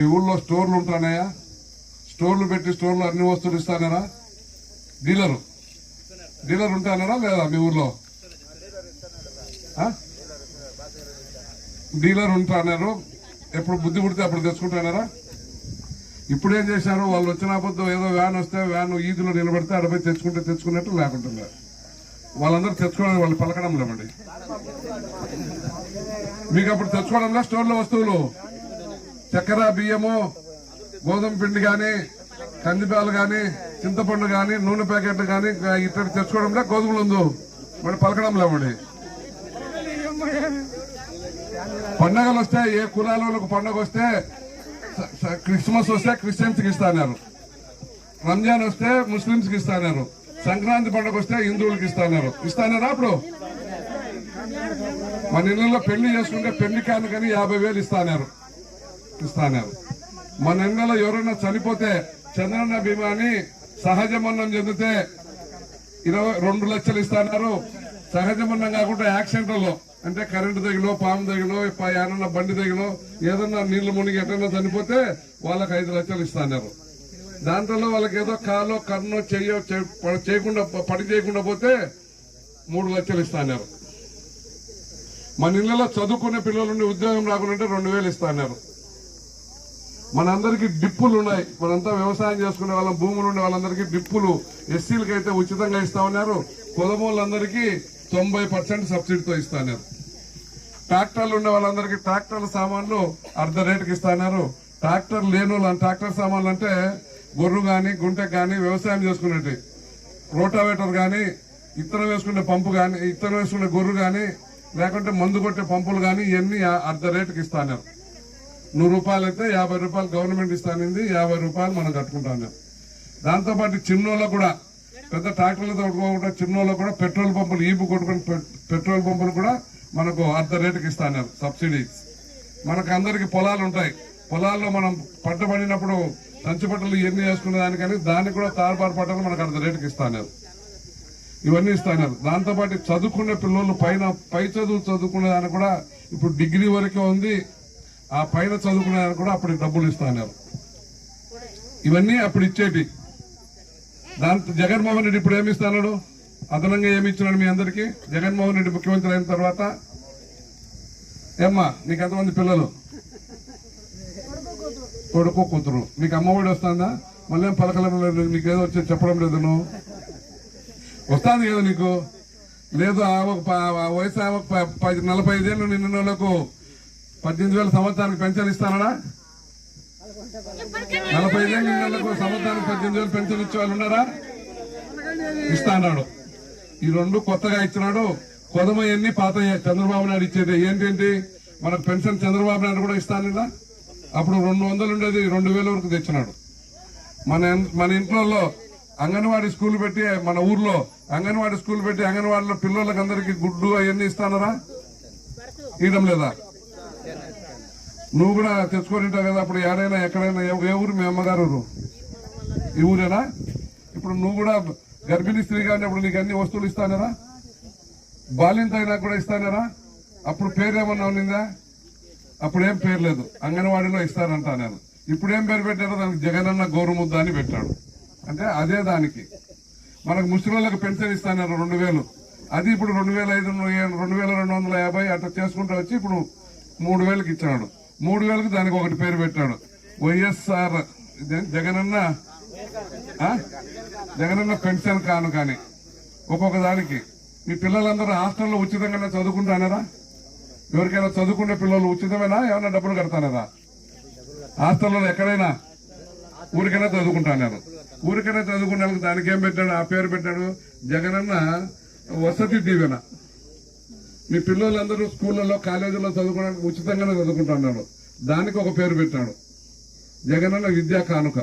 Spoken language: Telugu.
మీ ఊళ్ళో స్టోర్లు ఉంటానయ్యా. స్టోర్లు పెట్టి స్టోర్లు అన్ని వస్తువులు ఇస్తానరా? డీలరు. డీలర్ ఉంటానరా లేదా మీ ఊర్లో? ఆ? డీలర్ ఉంటాన్నారు ఎప్పుడు బుద్ధి పుడితే అప్పుడు తెచ్చుకుంటానరా? ఇప్పుడు ఏం చేశారు వాళ్ళు వచ్చిన అబద్ధం ఏదో వ్యాన్ వస్తే వ్యాన్ ఈదులో నిలబడితే అడపై తెచ్చుకుంటే తెచ్చుకున్నట్టు లేకుంటున్నారు వాళ్ళందరూ తెచ్చుకోవడం వాళ్ళు పలకడం లేమండి. మీకు అప్పుడు తెచ్చుకోవడంలో స్టోర్లో వస్తువులు? చక్కెర బియ్యము గోధుమ పిండి గాని కందిపాలు గాని చింతపండు గాని నూనె ప్యాకెట్లు గాని ఇతడు తెచ్చుకోవడంలో గోధుమలు ఉందో మరి పలకడం లేవండి పండగలు వస్తే ఏ కులాల పండగ వస్తే క్రిస్మస్ వస్తే క్రిస్టియన్స్కి ఇస్తాన్నారు రంజాన్ వస్తే ముస్లింస్కి ఇస్తాన్నారు సంక్రాంతి పండుగ వస్తే హిందువులకి ఇస్తాన్నారు ఇస్తానారా అప్పుడు? మన ఇళ్ళలో పెళ్ళి చేసుకుంటే పెళ్ళి కాను కానీ యాభై వేలు ఇస్తాన్నారు ఇస్తాన్నారు మన ఇళ్ళలో ఎవరైనా చనిపోతే చంద్రన్న భీమాని సహజ మరణం చెందితే ఇరవై రెండు లక్షలు ఇస్తున్నారు. సహజ మరణం కాకుండా యాక్సిడెంట్లలో అంటే కరెంటు తగిలో పాము తగిలో ఏమన్నా బండి తగిలో ఏదన్నా నీళ్ళు మునిగి ఎటన్నా చనిపోతే వాళ్ళకి ఐదు లక్షలు ఇస్తున్నారు. దాంట్లో వాళ్ళకి ఏదో కాలో కన్నో చెయ్యో చేయకుండా పని చేయకుండా పోతే మూడు లక్షలు ఇస్తున్నారు. మన ఇళ్ళలో చదువుకునే పిల్లల నుండి ఉద్యోగం రాకుండా రెండు వేలు ఇస్తున్నారు. మనందరికి డిప్పులు ఉన్నాయి. మనంతా వ్యవసాయం చేసుకునే వాళ్ళం భూములు ఉండే వాళ్ళందరికీ డిప్పులు. ఎస్సీలకి అయితే ఉచితంగా ఇస్తా ఉన్నారు. కులమూలందరికీ తొంభై పర్సెంట్ సబ్సిడీతో ఇస్తున్నారు ట్రాక్టర్లు ఉండే వాళ్ళందరికీ ట్రాక్టర్ల సామాన్లు అర్ధ రేటుకి ఇస్తున్నారు ట్రాక్టర్ లేని వాళ్ళు ట్రాక్టర్ సామాన్లు అంటే గొర్రు కానీ గుంటె కానీ వ్యవసాయం చేసుకునేటి రోటావేటర్ కానీ ఇత్తనం వేసుకునే పంపు కానీ ఇత్తనం వేసుకునే గొర్రు కానీ లేకుంటే మందు కొట్టే పంపులు కానీ ఇవన్నీ అర్ధ రేటుకి ఇస్తున్నారు నూరు రూపాయలు అయితే యాభై రూపాయలు గవర్నమెంట్ ఇస్తానింది యాభై రూపాయలు మనం కట్టుకుంటాను దాంతో పాటు చిన్నోళ్ళకు కూడా పెద్ద ట్రాక్టర్లతో కొట్టుకోకుండా చిన్నోళ్ళకు కూడా పెట్రోల్ పంపులు ఈపు కొట్టుకుని పె- పెట్రోల్ పంపులు కూడా మనకు అర్ధ రేటుకి ఇస్తాన్నారు సబ్సిడీస్ మనకు అందరికి పొలాలు ఉంటాయి. పొలాల్లో మనం పంట పడినప్పుడు సంచి పట్టలు ఇవన్నీ వేసుకునే దానికని దానికి కూడా తారుబారు పట్టలు మనకు అర్ధ రేటుకి ఇస్తాన్నారు. ఇవన్నీ ఇస్తున్నారు. దాంతోపాటు చదువుకునే పిల్లలు పైన పై చదువు చదువుకునే దానికి కూడా ఇప్పుడు డిగ్రీ వరకే ఉంది. ఆ పైన చదువుకునే కూడా అప్పుడు డబ్బులు ఇస్తున్నారు ఇవన్నీ అప్పుడు ఇచ్చేటి. దాంతో జగన్మోహన్ రెడ్డి ఇప్పుడు ఏమి ఇస్తున్నాడు అదనంగా ఏమి ఇచ్చినాడు మీ అందరికీ? జగన్మోహన్ రెడ్డి ముఖ్యమంత్రి అయిన తర్వాత? ఏమ్మా నీకు ఎంతమంది పిల్లలు? కొడుకు కూతురు. నీకు అమ్మఒడి వస్తుందా? మళ్ళీ పలకలం లేదు. నీకేదో ఏదో వచ్చి చెప్పడం లేదు నువ్వు. వస్తుంది కదా నీకు? లేదు ఆ ఒక ఆ వయసు ఒక ప- పది నలభై ఐదేళ్ళు నిన్న నెలకు పద్దెనిమిది వేల సంవత్సరానికి పెన్షన్ ఇస్తానడా? నలభై ఐదు నెలలకు సంవత్సరానికి పద్దెనిమిది వేలు పెన్షన్ ఇచ్చే వాళ్ళు ఉన్నారా? ఇస్తా ఈ రెండు కొత్తగా ఇచ్చినాడు. కొదమయన్ని పాత చంద్రబాబు నాయుడు ఇచ్చేది ఏంటేంటి? మనకు పెన్షన్ చంద్రబాబు నాయుడు కూడా ఇస్తాను అప్పుడు రెండు వందలు ఉండేది రెండు వేల వరకు తెచ్చినాడు. మన మన ఇంట్లో అంగన్వాడీ స్కూల్ పెట్టి మన ఊర్లో అంగన్వాడీ స్కూల్ పెట్టి అంగన్వాడీలో పిల్లలకి అందరికి గుడ్డు అవన్నీ ఇస్తానరా? ఇవ్వడం లేదా? నువ్వు కూడా తెచ్చుకొని ఉంటావు కదా అప్పుడు ఏడైనా ఎక్కడైనా ఏ- ఊరు మీ అమ్మగారు ఈ ఊరేనా? ఇప్పుడు నువ్వు కూడా గర్భిణీ స్త్రీ ఉన్నప్పుడు నీకు అన్ని వస్తువులు ఇస్తానరా? బాలింత అయినా కూడా ఇస్తానరా? అప్పుడు పేరు ఏమన్నా ఉన్నిందా? అప్పుడు ఏం పేరు లేదు. అంగన్వాడీలో ఇస్తారంటా నేను. ఇప్పుడు ఏం పేరు పెట్టారో దానికి జగనన్న గోరుముద్ద అని పెట్టాడు. అంటే అదే దానికి. మనకు ముస్లింలకు పెన్షన్ ఇస్తాన్నారు రెండు వేలు. అది ఇప్పుడు రెండు వేల ఐదు రెండు వేల రెండు వందల యాభై అట్లా చేసుకుంటూ వచ్చి ఇప్పుడు మూడు వేలకు ఇచ్చాడు మూడు వేలకు దానికి ఒకటి పేరు పెట్టాడు వైఎస్ఆర్ జగనన్న జగనన్న పెన్షన్ కాను కానీ ఒక్కొక్క దానికి. మీ పిల్లలందరూ హాస్టల్లో ఉచితంగానే చదువుకుంటానారా ఎవరికైనా చదువుకునే పిల్లలు ఉచితమేనా? ఏమైనా డబ్బులు కడతానారా? హాస్టల్లో ఎక్కడైనా ఊరికైనా చదువుకుంటాను ఊరికైనా చదువుకునే దానికి ఏం పెట్టాడు? ఆ పేరు పెట్టాడు జగనన్న వసతి దీవెన. మీ పిల్లలందరూ స్కూళ్ళలో కాలేజీలో చదువుకోవడానికి ఉచితంగానే చదువుకుంటున్నాడు దానికి ఒక పేరు పెట్టాడు. జగనన్న విద్యా కానుక.